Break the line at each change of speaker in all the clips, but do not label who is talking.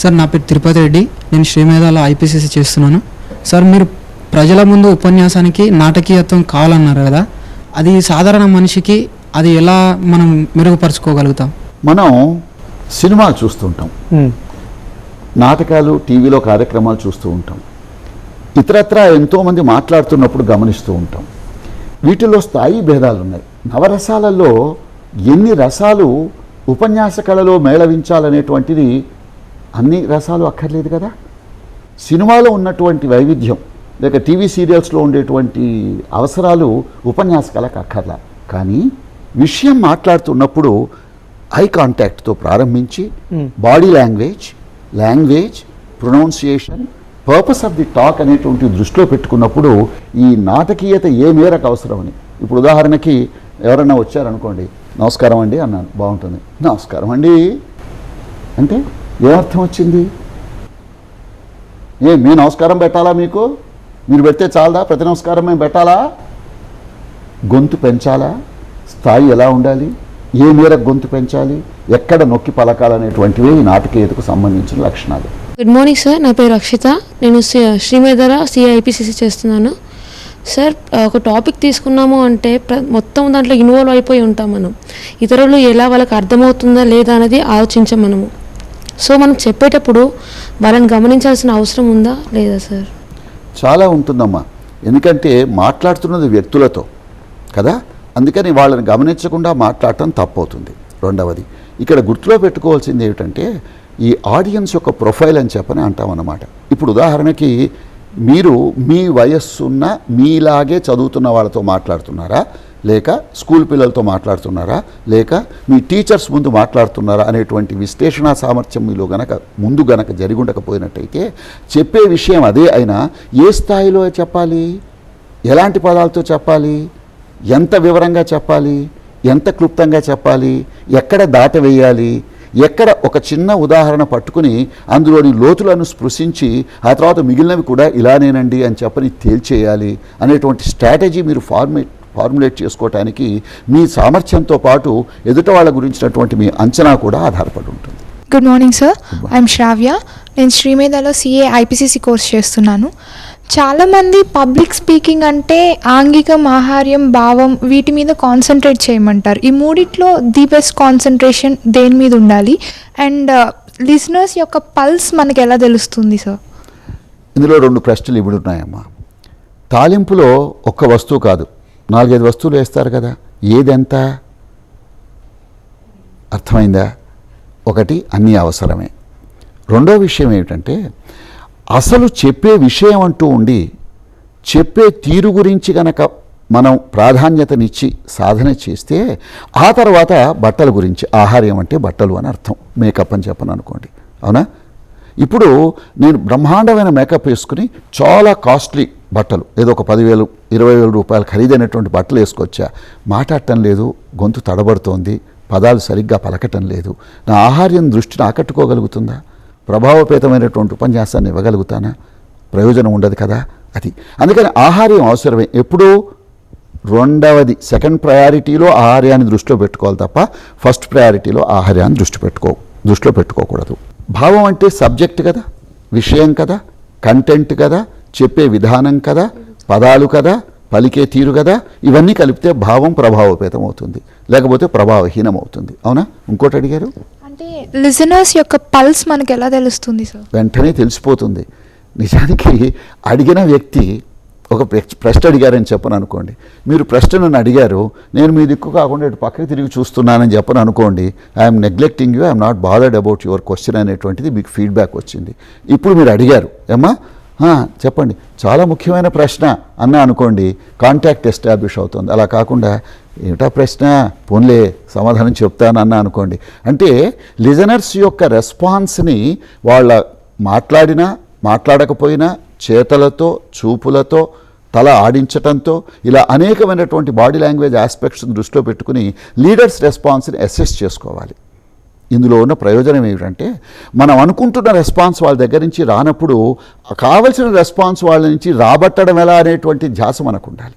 Sir నా పేరు తిరుపతి రెడ్డి. నేను శ్రీమేధాలో ఐపీసీసీ చేస్తున్నాను. సార్ మీరు ప్రజల ముందు ఉపన్యాసానికి నాటకీయత్వం కావాలన్నారు కదా. అది సాధారణ మనిషికి అది ఎలా మనం మెరుగుపరుచుకోగలుగుతాం?
మనం సినిమాలు చూస్తుంటాం. నాటకాలు టీవీలో కార్యక్రమాలు చూస్తూ ఉంటాం. ఇతరత్ర ఎంతోమంది మాట్లాడుతున్నప్పుడు గమనిస్తూ ఉంటాం. వీటిలో స్థాయి భేదాలు ఉన్నాయి నవరసాలలో ఎన్ని రసాలు ఉపన్యాస కళలో మేళవించాలనేటువంటిది అన్ని రసాలు అక్కర్లేదు కదా? సినిమాలో ఉన్నటువంటి వైవిధ్యం లేక టీవీ సీరియల్స్లో ఉండేటువంటి అవసరాలు ఉపన్యాస కళకు అక్కర్లా. కానీ విషయం మాట్లాడుతున్నప్పుడు ఐ కాంటాక్ట్తో ప్రారంభించి body language language pronunciation purpose of the talk అనేటువంటి దృష్టిలో పెట్టుకున్నప్పుడు ఈ నాటకీయత ఏ మేరకు అవసరమని. ఇప్పుడు ఉదాహరణకి ఎవరైనా వచ్చారనుకోండి నమస్కారం అండి అన్నాను బాగుంటుంది. నమస్కారం అండి. అంటే? ఏమర్థం వచ్చింది? ఏ మీ నమస్కారం పెట్టాలా మీకు? మీరు పెడితే చాలదా? ప్రతి నమస్కారం మేము పెట్టాలా? గొంతు పెంచాలా? స్థాయి ఎలా ఉండాలి? ఏ మేర గొంతు పెంచాలి? ఎక్కడ నొక్కి పలకాలనేటువంటివి ఈ నాటకీయతకు సంబంధించిన లక్షణాలు.
గుడ్ మార్నింగ్ సార్ నా పేరు రక్షిత నేను శ్రీ- శ్రీమేధర సిఐపిసిసి చేస్తున్నాను. సార్ ఒక టాపిక్ తీసుకున్నాము అంటే మొత్తం దాంట్లో ఇన్వాల్వ్ అయిపోయి ఉంటాం మనం. ఇతరులు ఎలా వాళ్ళకి అర్థమవుతుందా లేదా అనేది ఆలోచించాం మనము. సో మనం చెప్పేటప్పుడు వాళ్ళని గమనించాల్సిన అవసరం ఉందా? లేదా సార్?
చాలా ఉంటుందమ్మా. ఎందుకంటే మాట్లాడుతున్నది వ్యక్తులతో కదా? అందుకని వాళ్ళని గమనించకుండా మాట్లాడటం తప్పవుతుంది. రెండవది ఇక్కడ గుర్తులో పెట్టుకోవాల్సింది ఏమిటంటే ఈ ఆడియన్స్ యొక్క ప్రొఫైల్ అని చెప్పని అంటామన్నమాట ఇప్పుడు ఉదాహరణకి మీరు మీ వయస్సున్న మీలాగే చదువుతున్న వాళ్ళతో మాట్లాడుతున్నారా? లేక స్కూల్ పిల్లలతో మాట్లాడుతున్నారా? లేక మీ టీచర్స్ ముందు మాట్లాడుతున్నారా? అనేటువంటి విశ్లేషణ సామర్థ్యం మీలో గనక ముందు గనక జరిగి ఉండకపోయినట్టయితే చెప్పే విషయం అదే అయినా ఏ స్థాయిలో చెప్పాలి? ఎలాంటి పదాలతో చెప్పాలి? ఎంత వివరంగా చెప్పాలి? ఎంత క్లుప్తంగా చెప్పాలి? ఎక్కడ దాటవేయాలి? ఎక్కడ ఒక చిన్న ఉదాహరణ పట్టుకుని అందులోని లోతులను స్పృశించి ఆ తర్వాత మిగిలినవి కూడా ఇలానేనండి అని చెప్పని తేల్చేయాలి అనేటువంటి స్ట్రాటజీ మీరు ఫార్మేట్ ఫార్ములేట్ చేసుకోవటానికి మీ సామర్థ్యంతో పాటు ఎదుట వాళ్ళ గురించినటువంటి మీ అంచనా కూడా ఆధారపడి ఉంటుంది.
Good morning sir I'm Shravya నేను శ్రీమేధలో సిఏ ఐపీసీసీ కోర్స్ చేస్తున్నాను. చాలామంది పబ్లిక్ స్పీకింగ్ అంటే ఆంగికం ఆహార్యం భావం వీటి మీద కాన్సన్ట్రేట్ చేయమంటారు. ఈ మూడిట్లో ది బెస్ట్ కాన్సన్ట్రేషన్ దేని మీద ఉండాలి? అండ్ లిసనర్స్ యొక్క పల్స్ మనకి ఎలా తెలుస్తుంది సార్
ఇందులో రెండు ప్రశ్నలు ఇప్పుడు ఉన్నాయమ్మా. తాలింపులో ఒక్క వస్తువు కాదు నాలుగైదు వస్తువులు వేస్తారు కదా. ఏదెంత? అర్థమైందా? ఒకటి అన్నీ అవసరమే. రెండో విషయం ఏమిటంటే అసలు చెప్పే విషయం అంటూ ఉండి చెప్పే తీరు గురించి గనక మనం ప్రాధాన్యతనిచ్చి సాధన చేస్తే ఆ తర్వాత బట్టల గురించి ఆహార్యం అంటే బట్టలు అని అర్థం. మేకప్ అని చెప్పను అనుకోండి. అవునా? ఇప్పుడు నేను బ్రహ్మాండమైన మేకప్ వేసుకుని చాలా కాస్ట్లీ బట్టలు. ఏదో ఒక పదివేలు ఇరవై వేల రూపాయలు ఖరీదైనటువంటి బట్టలు వేసుకొచ్చా. మాట్లాడటం లేదు గొంతు తడబడుతోంది పదాలు సరిగ్గా పలకటం లేదు. నా ఆహార్యం దృష్టిని ఆకట్టుకోగలుగుతుందా? ప్రభావపేతమైనటువంటి ఉపన్యాసాన్ని ఇవ్వగలుగుతానా? ప్రయోజనం ఉండదు కదా అది. అందుకని ఆహార్యం అవసరమే. ఎప్పుడూ రెండవది సెకండ్ ప్రయారిటీలో ఆహార్యాన్ని దృష్టిలో పెట్టుకోవాలి తప్ప ఫస్ట్ ప్రయారిటీలో ఆహార్యాన్ని దృష్టి పెట్టుకో దృష్టిలో పెట్టుకోకూడదు. భావం అంటే సబ్జెక్ట్ కదా విషయం కదా కంటెంట్ కదా చెప్పే విధానం కదా పదాలు కదా పలికే తీరు కదా ఇవన్నీ కలిపితే భావం ప్రభావపేతం అవుతుంది లేకపోతే ప్రభావహీనం అవుతుంది అవునా? ఇంకోటి అడిగారు?
అంటే లిసనర్స్ యొక్క పల్స్ మనకి ఎలా తెలుస్తుంది సార్?
వెంటనే తెలిసిపోతుంది. నిజానికి అడిగిన వ్యక్తి ఒక ప్రె- ప్రశ్న అడిగారని చెప్పను అనుకోండి మీరు ప్రశ్న నన్ను అడిగారు నేను మీ దిక్కు కాకుండా ఇటు పక్కకి తిరిగి చూస్తున్నానని చెప్పను అనుకోండి I'm neglecting you I'm not bothered about your question అనేటువంటిది మీకు ఫీడ్బ్యాక్ వచ్చింది. ఇప్పుడు మీరు అడిగారు ఏమ్మా? "ఆ, చెప్పండి. చాలా ముఖ్యమైన ప్రశ్న అన్నా అనుకోండి కాంటాక్ట్ ఎస్టాబ్లిష్ అవుతుంది. అలా కాకుండా ఏమిటా ప్రశ్న? పోన్లే సమాధానం చెప్తాను అన్నా అనుకోండి. అంటే లిజనర్స్ యొక్క రెస్పాన్స్ని వాళ్ళ మాట్లాడినా మాట్లాడకపోయినా చేతలతో చూపులతో తల ఆడించటంతో ఇలా అనేకమైనటువంటి బాడీ లాంగ్వేజ్ ఆస్పెక్ట్స్ దృష్టిలో పెట్టుకుని లీడర్స్ రెస్పాన్స్ని అసెస్ చేసుకోవాలి. ఇందులో ఉన్న ప్రయోజనం ఏమిటంటే మనం అనుకుంటున్న రెస్పాన్స్ వాళ్ళ దగ్గర నుంచి రానప్పుడు కావలసిన రెస్పాన్స్ వాళ్ళ నుంచి రాబట్టడం ఎలా అనేటువంటి ధ్యాస మనకు ఉండాలి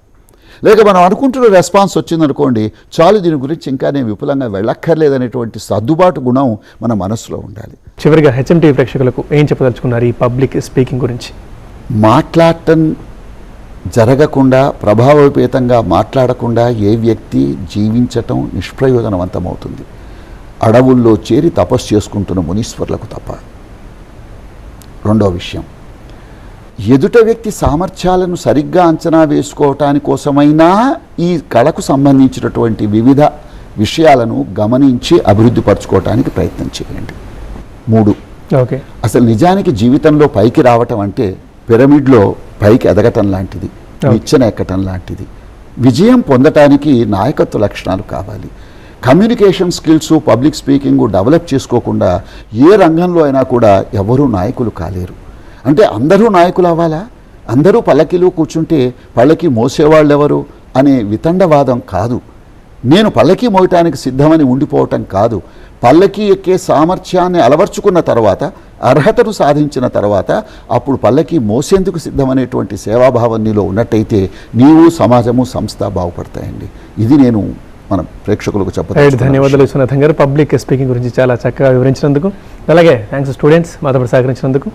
లేక మనం అనుకుంటున్న రెస్పాన్స్ వచ్చిందనుకోండి చాలు దీని గురించి ఇంకా నేను విపులంగా వెళ్ళక్కర్లేదనేటువంటి సర్దుబాటు గుణం మన మనసులో ఉండాలి.
చివరిగా హెచ్ఎంటీ ప్రేక్షకులకు ఏం చెప్పదలుచుకున్నారు ఈ పబ్లిక్ స్పీకింగ్ గురించి?
మాట్లాడటం జరగకుండా ప్రభావోపేతంగా మాట్లాడకుండా ఏ వ్యక్తి జీవించటం నిష్ప్రయోజనవంతమవుతుంది. అడవుల్లో చేరి తపస్సు చేసుకుంటున్న మునీశ్వరులకు తప్ప. రెండో విషయం. ఎదుట వ్యక్తి సామర్థ్యాలను సరిగ్గా అంచనా వేసుకోవటాని కోసమైనా ఈ కళకు సంబంధించినటువంటి వివిధ విషయాలను గమనించి అభివృద్ధి పరచుకోవటానికి ప్రయత్నం చేయండి. మూడు.
ఓకే.
అసలు నిజానికి జీవితంలో పైకి రావటం అంటే పిరమిడ్లో పైకి ఎదగటం లాంటిది. నిచ్చెన ఎక్కటం లాంటిది. విజయం పొందటానికి నాయకత్వ లక్షణాలు కావాలి. Communication skills public speaking develop చేసుకోకుండా ఏ రంగంలో అయినా కూడా ఎవరూ నాయకులు కాలేరు. అంటే అందరూ నాయకులు అవ్వాలా? అందరూ పల్లకిలో కూర్చుంటే పల్లకి మోసేవాళ్ళు ఎవరు అనే వితండవాదం కాదు. నేను పల్లకి మోయటానికి సిద్ధమని ఉండిపోవటం కాదు. పల్లకి ఎక్కే సామర్థ్యాన్ని అలవర్చుకున్న తర్వాత అర్హతను సాధించిన తర్వాత అప్పుడు పల్లకి మోసేందుకు సిద్ధమనేటువంటి సేవాభావం నీలో ఉన్నట్టయితే నీవు సమాజము సంస్థ బాగుపడతాయండి. ఇది నేను మన ప్రేక్షకులకు చెప్పండి
ధన్యవాదాలు విశ్వనాథం గారు. పబ్లిక్ స్పీకింగ్ గురించి చాలా చక్కగా వివరించినందుకు. అలాగే థ్యాంక్స్ స్టూడెంట్స్ మాతో సహకరించినందుకు.